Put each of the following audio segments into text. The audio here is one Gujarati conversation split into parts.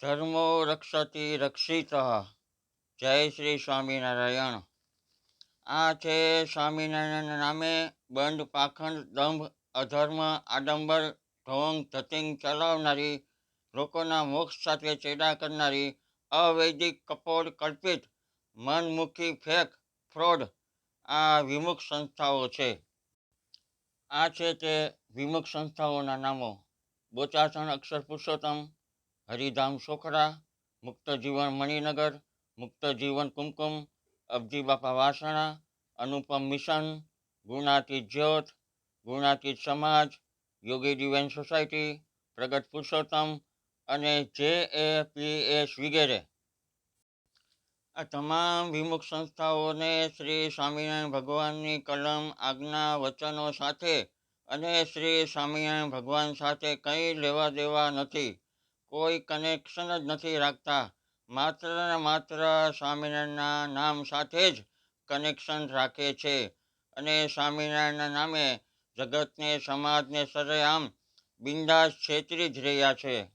ધર્મો રક્ષતી રક્ષિત। જય શ્રી સ્વામિનારાયણ। આ છે સ્વામિનારાયણ નામે બંધ પાખંડ દંભ અધર્મ આડંબર ઢોંગ ધતિંગ ચલાવનારી, લોકોના મોક્ષ સાથે ચેડા કરનારી અવૈદિક કપોળ કલ્પિત, મનમુખી ફેક, ફ્રોડ આ વિમુખ સંસ્થાઓ છે। આ છે તે વિમુખ સંસ્થાઓના નામો। બોચાસણ અક્ષર પુરુષોત્તમ હરિધામ સોખરા, મુક્ત જીવન મણિનગર, મુક્ત જીવન કુમકુમ, અબજી બાપા વાસણા, અનુપમ મિશન, ગુણાતીત જ્યોત, ગુણાતીત સમાજ, યોગી ડિવાઇન સોસાયટી, પ્રગટ પુરુષોત્તમ અને જે એ પી એસ વગેરે. આ તમામ વિમુખ સંસ્થાઓને શ્રી સ્વામિનારાયણ ભગવાનની કલમ, આજ્ઞા, વચનો સાથે અને શ્રી સ્વામિનારાયણ ભગવાન સાથે કંઈ લેવા દેવા નથી. કોઈ કનેક્શન જ નથી રાખતા. માત્ર ને માત્ર સ્વામિનારાયણના નામ સાથે જ કનેક્શન રાખે છે. અને સ્વામિનારાયણના નામે જગતને, સમાજને સરેઆમ બિંદાસ છેતરી જ રહ્યા છે.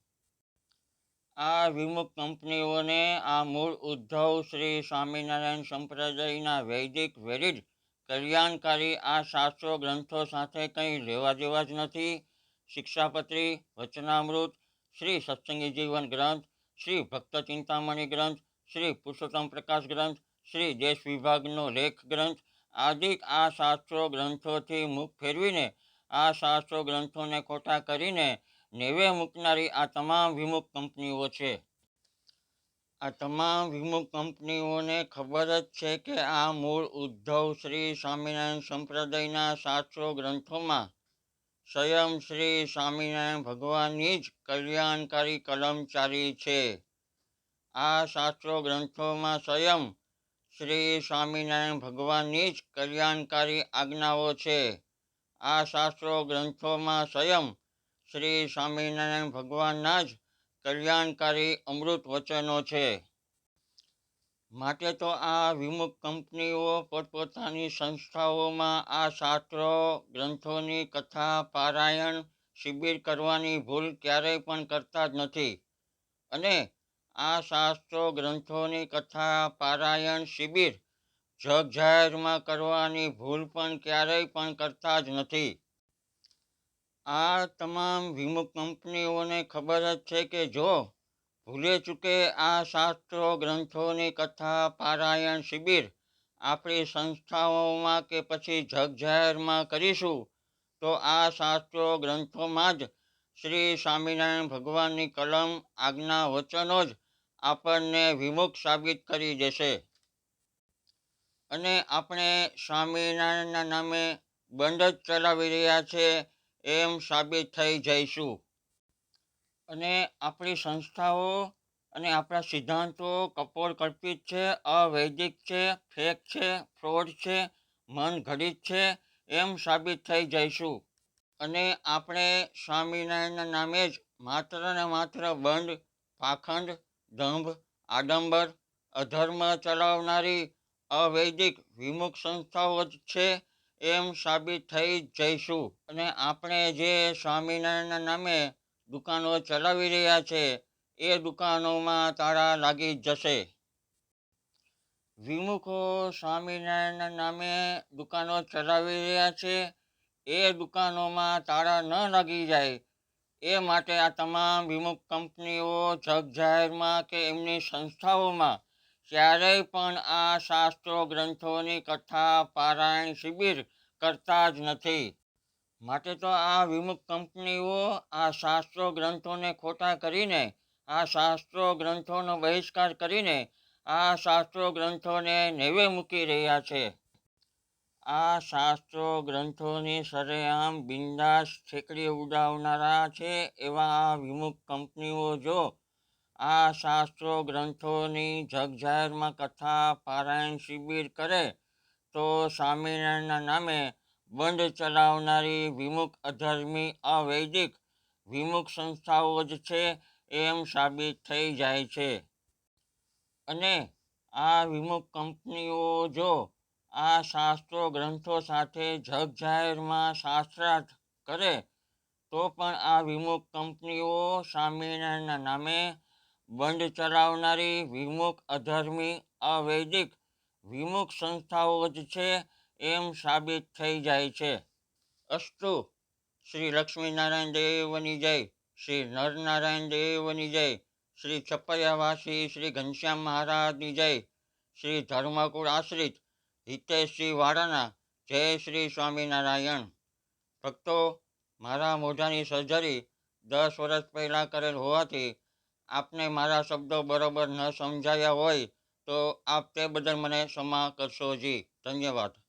આ વિમુખ કંપનીઓને આ મૂળ ઉદ્ધવ શ્રી સ્વામિનારાયણ સંપ્રદાયના વૈદિક વેરિડ કલ્યાણકારી આ શાસ્ત્રો ગ્રંથો સાથે કંઈ લેવા દેવા જ નથી. શિક્ષાપત્રી, વચનામૃત શ્રી સત્સંગી જીવન ગ્રંથ, શ્રી ભક્ત ચિંતામણી ગ્રંથ, શ્રી પુરુષોત્તમ પ્રકાશ ગ્રંથ, શ્રી દેશ વિભાગનો લેખ ગ્રંથ, આદિ આ શાસ્ત્રો ગ્રંથોથી મુખ ફેરવીને, આ શાસ્ત્રો ગ્રંથોને ખોટા કરીને નેવે મૂકનારી આ તમામ વિમુખ કંપનીઓ છે. આ તમામ વિમુખ કંપનીઓને ખબર જ છે કે આ મૂળ ઉદ્ધવ શ્રી સ્વામિનારાયણ સંપ્રદાયના શાસ્ત્રો ગ્રંથોમાં સ્વયં શ્રી સ્વામિનારાયણ ભગવાનની જ કલ્યાણકારી કલમચારી છે. આ શાસ્ત્રો ગ્રંથોમાં સ્વયં શ્રી સ્વામિનારાયણ ભગવાનની જ કલ્યાણકારી આજ્ઞાઓ છે. આ શાસ્ત્રો ગ્રંથોમાં સ્વયં શ્રી સ્વામિનારાયણ ભગવાનના જ કલ્યાણકારી અમૃત વચનો છે. માટે તો આ વિમુખ કંપનીઓ પોતપોતાની સંસ્થાઓમાં આ શાસ્ત્રો, ગ્રંથોની કથા, પારાયણ, શિબિર કરવાની ભૂલ ક્યારેય પણ કરતા જ નથી. અને આ શાસ્ત્રો, ગ્રંથોની કથા, પારાયણ, શિબિર જગ જાહેરમાં કરવાની ભૂલ પણ ક્યારેય પણ કરતા જ નથી. આ તમામ વિમુખ કંપનીઓને ખબર જ છે કે જો ભૂલે ચૂકે આ શાસ્ત્રો, ગ્રંથોની કથા, પારાયણ શિબિર આપણી સંસ્થાઓમાં કે પછી જગજાહેરમાં કરીશું, તો આ શાસ્ત્રો, ગ્રંથોમાં જ શ્રી સ્વામિનારાયણ ભગવાનની કલમ, આજ્ઞા, વચનો જ આપણને વિમુખ સાબિત કરી દેશે. અને આપણે સ્વામિનારાયણના નામે બંધ જ ચલાવી રહ્યા છે એમ સાબિત થઈ જઈશું. અને આપણી સંસ્થાઓ અને આપણા સિદ્ધાંતો કપોળ કલ્પિત છે અવૈદિક છે, ફેક છે, ફ્રોડ છે, મન ઘડિત છે, એમ સાબિત થઈ જઈશું. અને આપણે સ્વામિનારાયણના નામે જ માત્ર ને માત્ર બંધ, પાખંડ, દંભ, આડંબર, અધર્મ ચલાવનારી અવૈદિક વિમુખ સંસ્થાઓ જ છે, એમ સાબિત થઈ જઈશું. અને આપણે જે સ્વામિનારાયણના નામે દુકાનો ચલાવી રહ્યા છે, એ દુકાનોમાં તાળા લાગી જશે. વિમુખો સ્વામિનારાયણના નામે દુકાનો ચલાવી રહ્યા છે, એ દુકાનોમાં તાળા ન લાગી જાય. એ માટે આ તમામ વિમુખ કંપનીઓ જગ જાહેરમાં કે એમની સંસ્થાઓમાં ક્યારેય પણ આ શાસ્ત્રો ગ્રંથોની કથા, પારાયણ શિબિર કરતા જ નથી. માટે તો આ વિમુખ કંપનીઓ આ શાસ્ત્રો ગ્રંથોને ખોટા કરીને, આ શાસ્ત્રો ગ્રંથોનો બહિષ્કાર કરીને, આ શાસ્ત્રો ગ્રંથોને નેવે મૂકી રહ્યા છે. આ શાસ્ત્રો ગ્રંથોની સરેઆમ બિંદાસ છેકડી ઉડાવનારા છે એવા આ વિમુખ કંપનીઓ જો, આ શાસ્ત્રો ગ્રંથોની જગજાહેરમાં કથા, પારાયણ શિબિર કરે, તો સ્વામિનારાયણના નામે બંધ ચલાવનારી વિમુખ અધર્મી અવૈદિક વિમુખ સંસ્થાઓ જ છે એમ સાબિત થઈ જાય છે. અને આ વિમુખ કંપનીઓ જો આ શાસ્ત્રો ગ્રંથો સાથે જગજાહેરમાં શાસ્ત્રાર્થ કરે, તો પણ આ વિમુખ કંપનીઓ સ્વામિનારાયણના નામે બંધ ચલાવનારી વિમુખ અધર્મી અવૈદિક વિમુખ સંસ્થાઓ જ છે એમ સાબિત થઈ જાય છે. અસ્તુ, શ્રી લક્ષ્મીનારાયણ દેવની જય, શ્રી નરનારાયણ દેવની જય, શ્રી છપૈયાવાસી શ્રી ઘનશ્યામ મહારાજની જય, શ્રી ધર્મકુળ આશ્રિત હિતેશજી વાળાના જય શ્રી સ્વામિનારાયણ. ભક્તો, મારા મોઢાની સર્જરી દસ વર્ષ પહેલાં કરેલ હોવાથી આપને મારા શબ્દો બરોબર ન સમજાયા હોય તો આપ તે બદલ મને ક્ષમા કરશો જી. ધન્યવાદ.